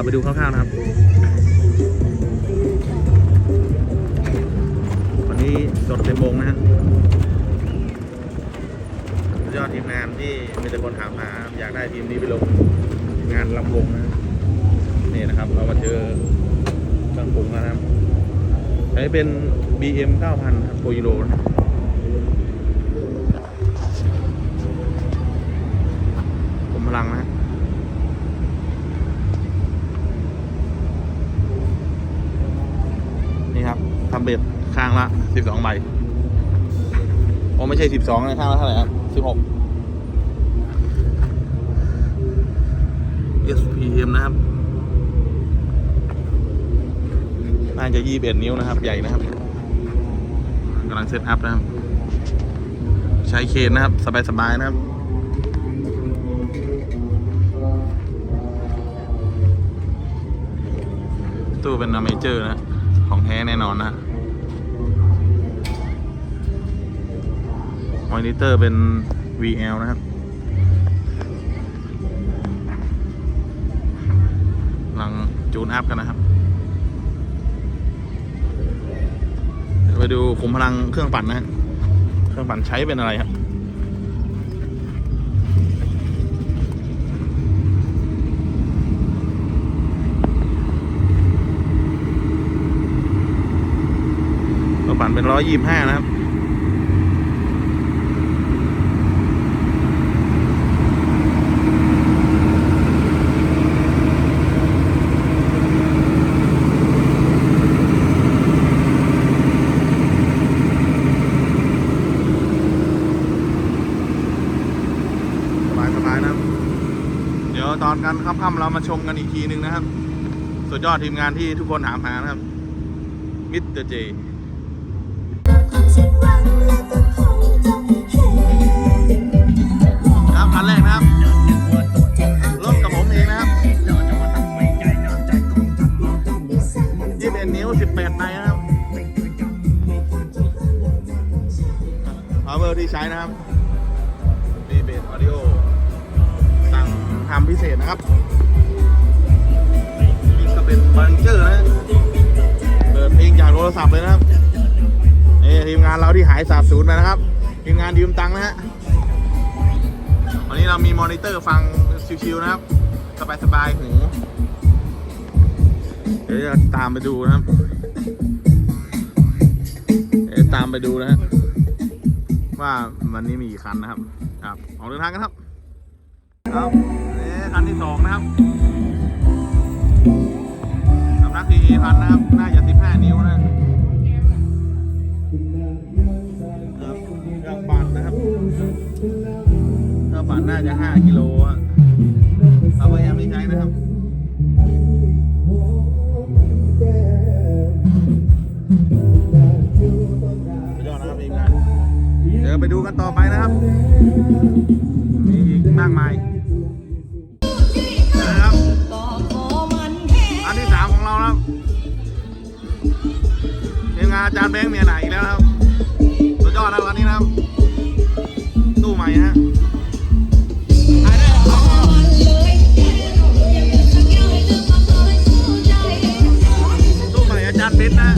เราไปดูคร่าวๆนะครับ วันนี้สดเต็มวงนะฮะยอดทีมงานที่มีแต่คนถามหาอยากได้ทีมนี้ไปลงงานลำวงนะนี่นะครับ เรามาเจอเครื่องปรุงนะครับ ใช้เป็น BM 9000 ครับโปรยูโรนะครับ ใบโอ้ไม่ใช่12นะข้างละเท่าไหร่ครับ16 SPM นะครับ น่าจะ21นิ้วนะครับ ใหญ่นะครับกำลังเซตอัพนะครับ ใช้เคนนะครับ สบาย ๆ นะครับตู้เป็นอเมเจอร์นะ ของแท้แน่นอนนะ มอนิเตอร์เป็น VL นะครับกำลังจูนอัพกันนะครับ ไปดูขุมพลังเครื่องปั่นนะเครื่องปั่นใช้เป็นอะไรครับเครื่องปั่นเป็นร้อยยี่ห้านะครับ สบายสบายนะครับ เดี๋ยวต อนกันค่ำๆเรามาชมกันอีกทีหนึ่งนะครับ สุดยอดทีมงานที่ทุกคนถามหานะครับมิสเตอร์เจครับคันแรกนะครับรถกับผมเองนะครับยี่สิบเอ็ดนิ้วสิบแปดในนะครับพาวเวอร์ที่ใช้นะครับดีเบสออดิโอสั่ง ทำพิเศษนะครับนี่ก็เป็นบังเจอร์นะเปิดเพลงจากโทรศัพท์เลยนะครับนี่ทีมงานเราที่หายสาบสูญไปนะครับทีมงานยืมตังค์นะฮะวันนี้เรามีมอนิเตอร์ฟังชิวๆนะครับสบายๆหูเดี๋ยวจะตามไปดูนะครับเดี๋ยวตามไปดูนะฮะว่าวันนี้มีกี่คันนะครับ ครับออกเดินทางกันครับ ครับนี่คันที่สองนะครับสำนักทีพันนะครับ น่าจะ15นิ้วนะ ครับเครื่องปั่นนะครับเครื่องปั่นน่าจะ5กิโลอะเราพยายามไม่ใช้นะครับยอดนะครับทีมงานเดี๋ยวไปดูกันต่อไปนะครับมีอีกมากมาย อาจารย์แบงค์เมียไหนอีกแล้วครับสุดยอดนะรับวันนี้นะครับตู้ใหม่ฮะตู้ใหม่อาจารย์เบนนะ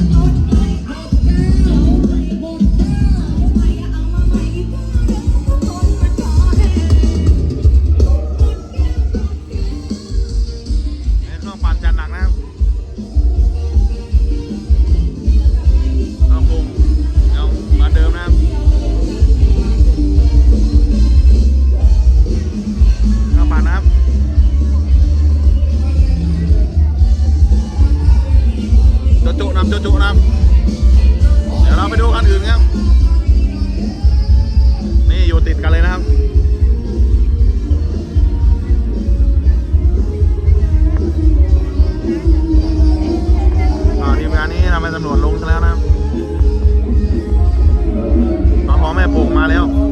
ม่โป่งมาแล้ว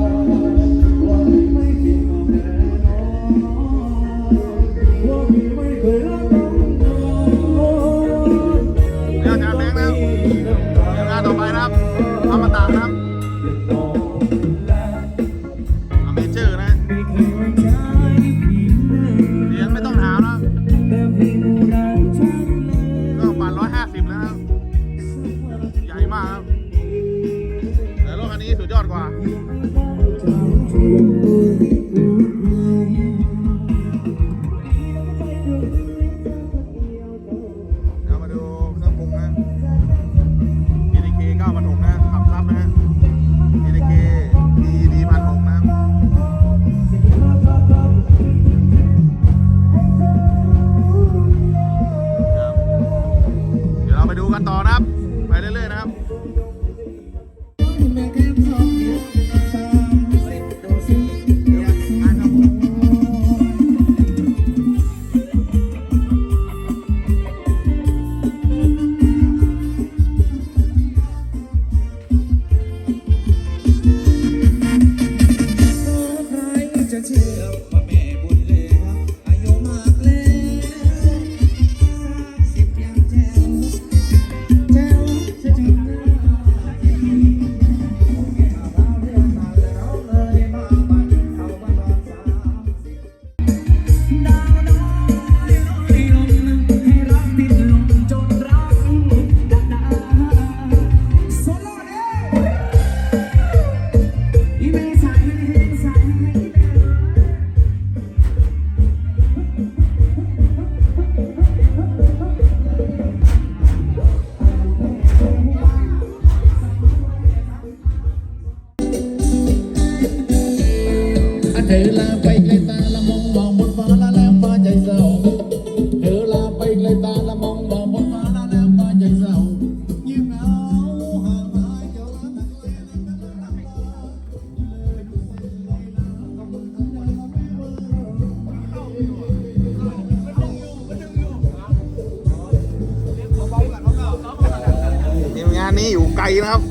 นี้อยู่ไกลนะครับ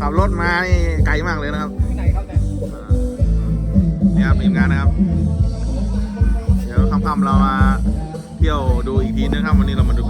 ขับรถมานี่ไกลมากเลยนะครับที่ไหนครับเนี่ยนี่ครับทีมงานนะครับ เดี๋ยวค่ำๆเรามาเที่ยวดูอีกทีนะครับ วันนี้เรามาดู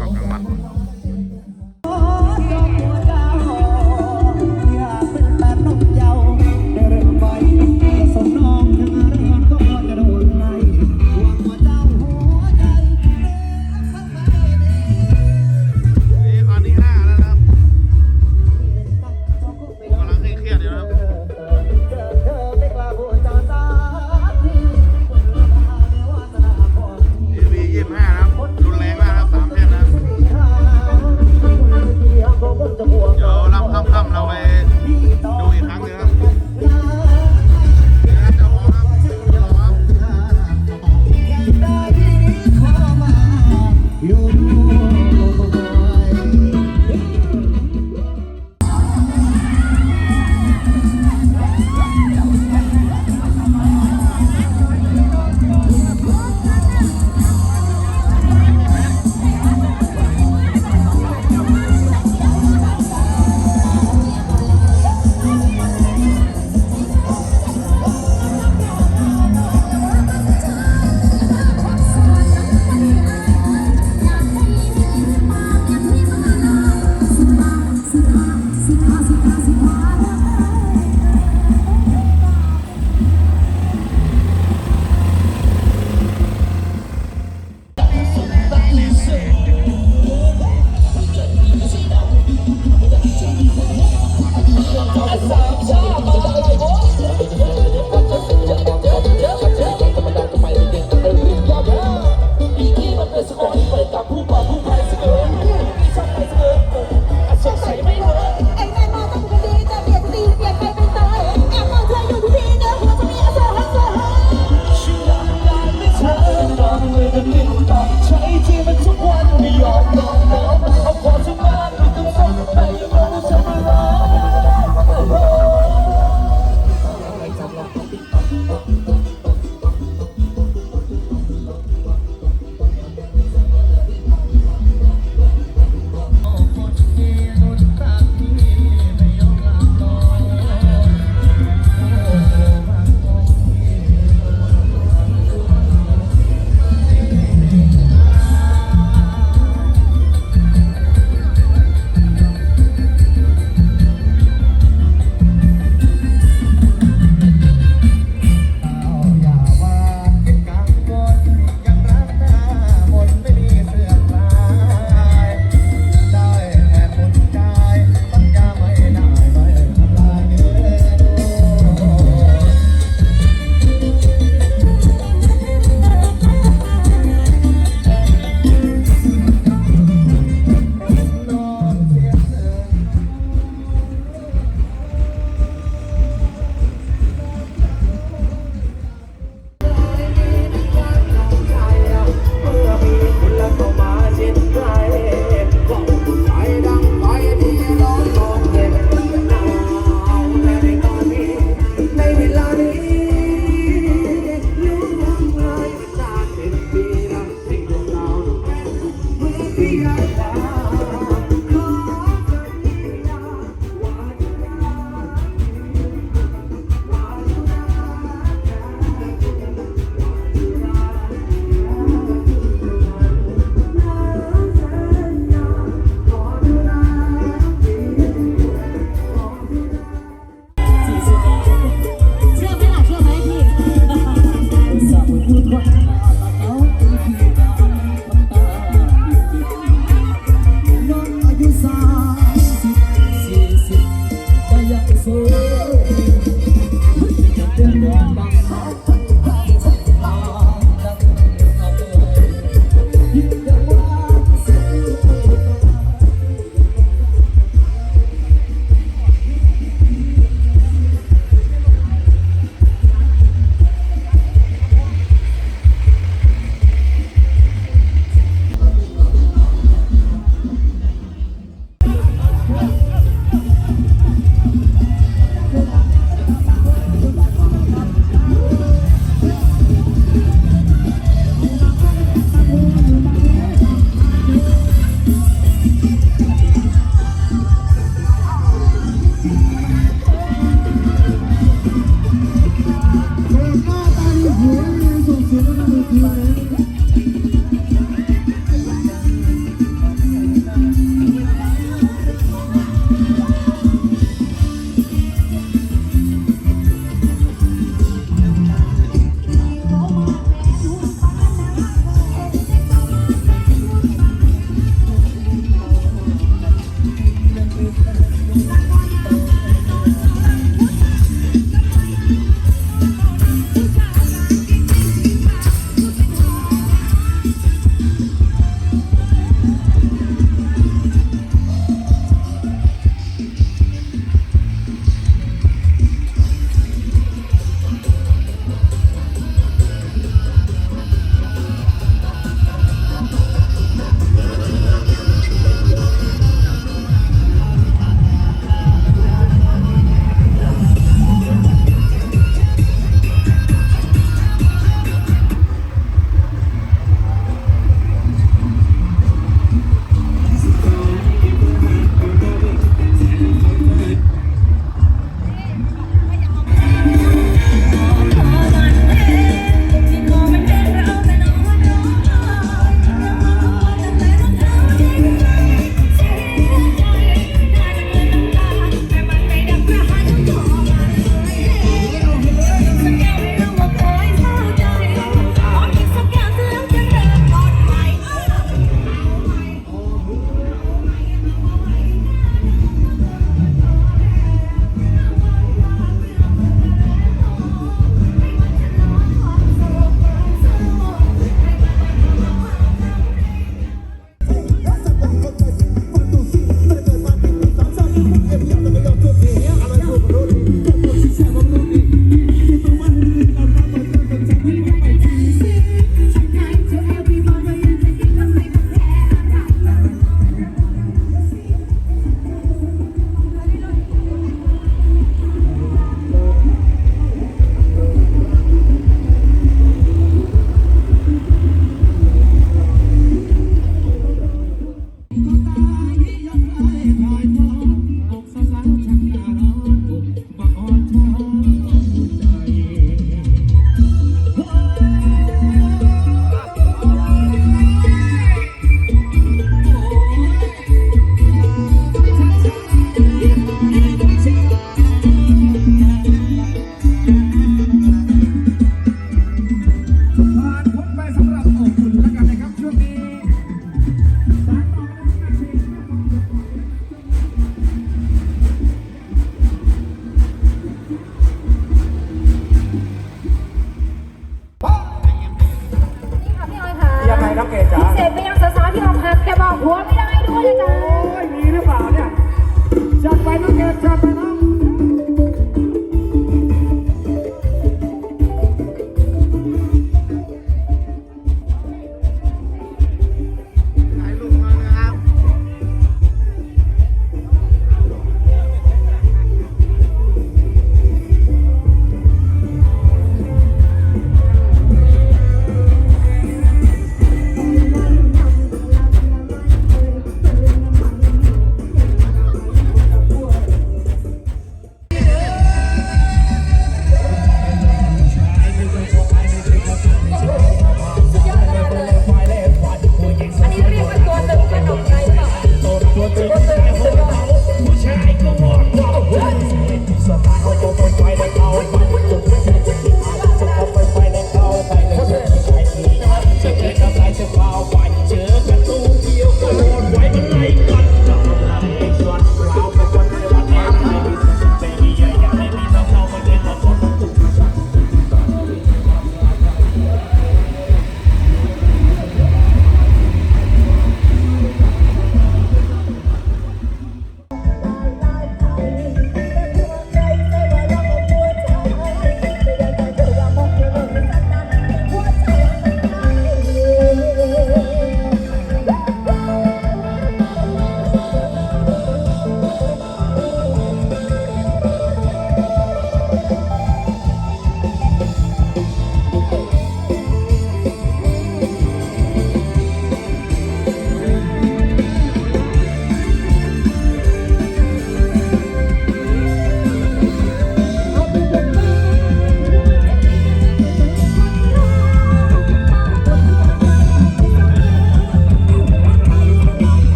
หักแต่บอกผัวไม่ได้ด้วยนะจ๊ะโอ้ยมีหรือ